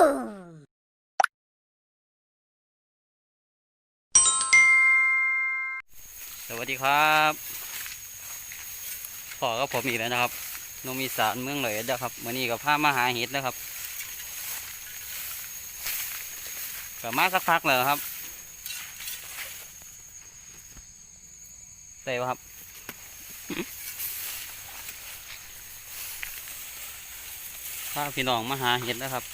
สวัสดีครับพ่อกับผมอีกแล้วนะครับนมีสารเมืองเลยนะครับวันนี้กับพามาหาเห็ดนะครับกับมาสักพักเลยครับเตะครับพาพี่น้องมาหาเห็ดนะครับ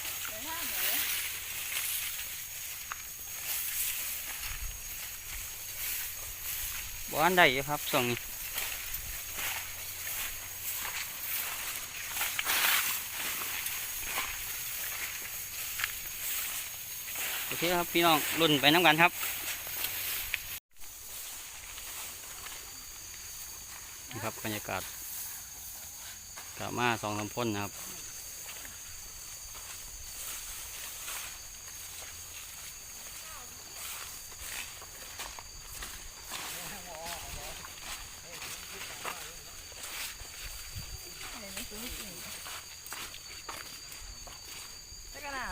บ้านได้อยู่ครับส่งนี้โอเคครับพี่น้องรุ่นไปน้ำกันครับนี่ครับบรรยากาศกลับมาสองลำพ่นนะครับ แล้วก็น่ะ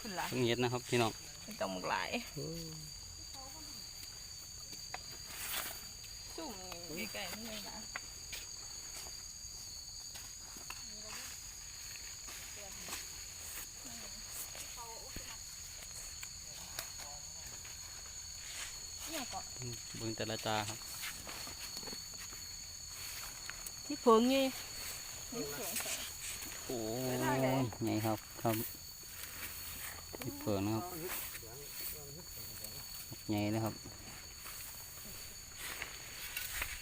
ขึ้นละ เพิ่งเห็ดนะครับพี่น้องไม่ต้องหมกหลายจุ่มใกล้ๆนี่เลยนะเนี่ยก็เบิ่งแต่ละจาครับที่เพิงไงโอ้ยไงครับครับ ที่เผิงนะครับไงนะครับ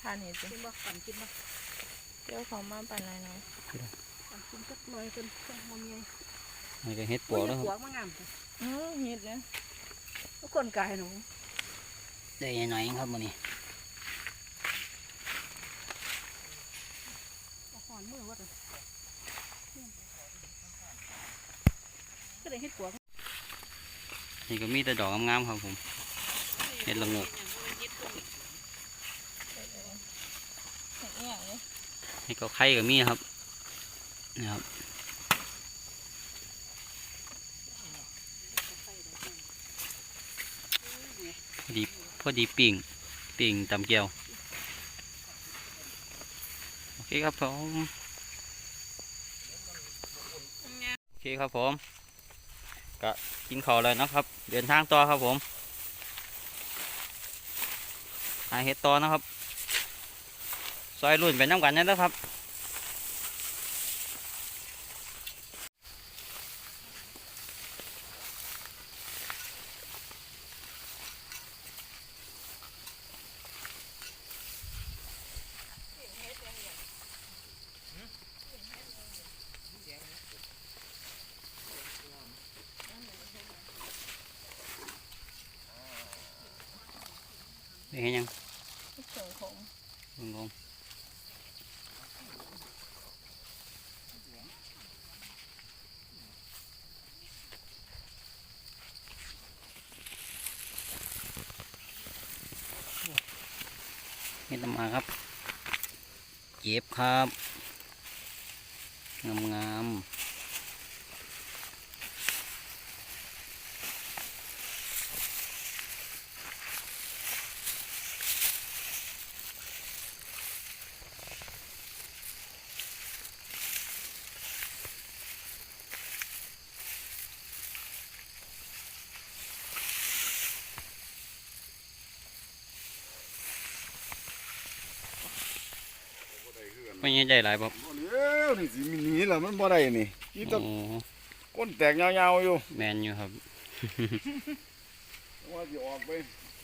ทานเห็ดสิกินบ่ปั่นกินบ่เดี๋ยวเขามาปั่นหน่อยหน่อยปั่นกินจักหน่อยเป็นแค่มอมไงนี่ก็เห็ดปวกแล้วคหัวรับมางามจ้ะอือเห็ดเนี่ยทุกคนกายหนูได้หน่อยๆครับมันนี้เอาหอนมือวัดอะก็ได้เฮ็ดหัว นี่ก็มีแต่ดอกงามๆครับผมเห็ดละงกเห็ดเนี่ก็ไข่ก็มีครับนี่ครับพอดีพอดีปิ่งปิ่งตำเกียวโอเคครับผมโอเคครับผม ก็กินข้าวเลยนะครับ เดินทางต่อครับผมหาเห็ดต่อนะครับ ซอยรุ่นไปน้ำกันนั่นนะครับ นี่เห็นยังเห็ดเฉิงขมงงเห็ดน้ำมาครับเก็บครับ งามงาม ไม่ยังได้หลายบ่บ่เลี้ยวนี่สิมีหนีแล้วมันบ่ได้นี่นี่โอ้ต้องก้นแตกยาวๆอยู่แมนอยู่ครับว่าสิออกไป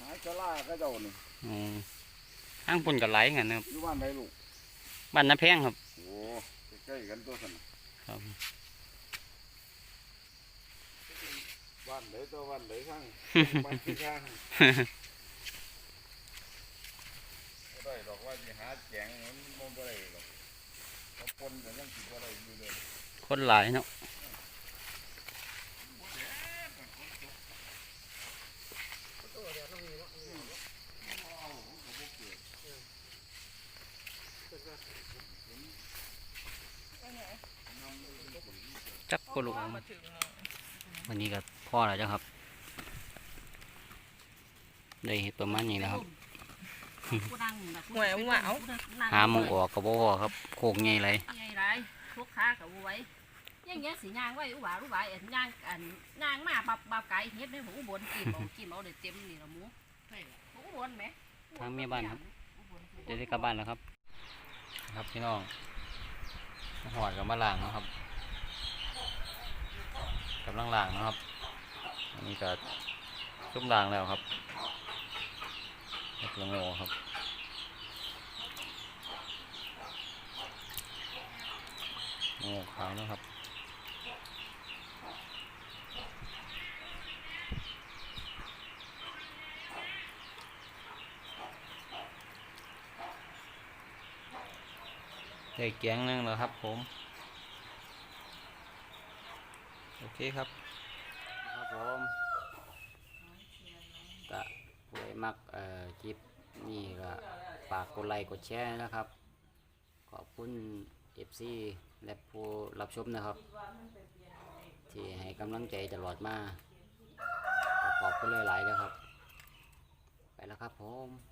หาชะลาเขาเจ้านี่โอ้ทางปุ่นกับไหลกันนะครับอยู่บ้านใดลูกบ้านน้าแพงครับโอ้ใกล้ๆกันตัวสั่นครับบ้านใดตัวบ้านใดข้างบ้านที่ข้างบ่ได้ดอกว่าสิหาแจงมันบ่บ่ได้ดอก เขาปนกันยังสิบ่ได้อยู่เลยคนหลายเนาะเจักก็รู้มาถึงเนาะวันนี้ก็พ่อแล้วจ้ะครับ ได้เห็ดประมาณนี้แล้วครับผู้นั่งน่ะผู้ หวยหวาวผู้นั่งหาหมองออกกับบ่พอครับโคกใหญ่ไรใหญ่ไรทุกขากับไว้อย่างเงี้ยสิย่างไว้อุบาอุบายอันย่างอันย่างมาบับบับไก่เฮ็ดในหมูอุบลกินเอากินเอาได้เต็มนี่ละหมูหมูอุบลไหมทางเมียบ้านครับเดี๋ยวได้กลับบ้านแล้วครับ ครับพี่น้องมาหอดกับมาล้างเนาะครับกำลังล้างเนาะครับอันนี้ก็ชุ่มล้างแล้วครับเห็ด ละโงครับโง่ขาวนะครับได้แกงนึงแล้วครับผม โอเคครับ ครับผม มักเอ่อคลิปนี่ก็ฝากกดไลค์กดแชร์นะครับ ขอบคุณ FC และผู้รับชมนะครับ ที่ให้กำลังใจตลอดมาขอขอบคุณหลายๆนะครับ ไปแล้วครับผม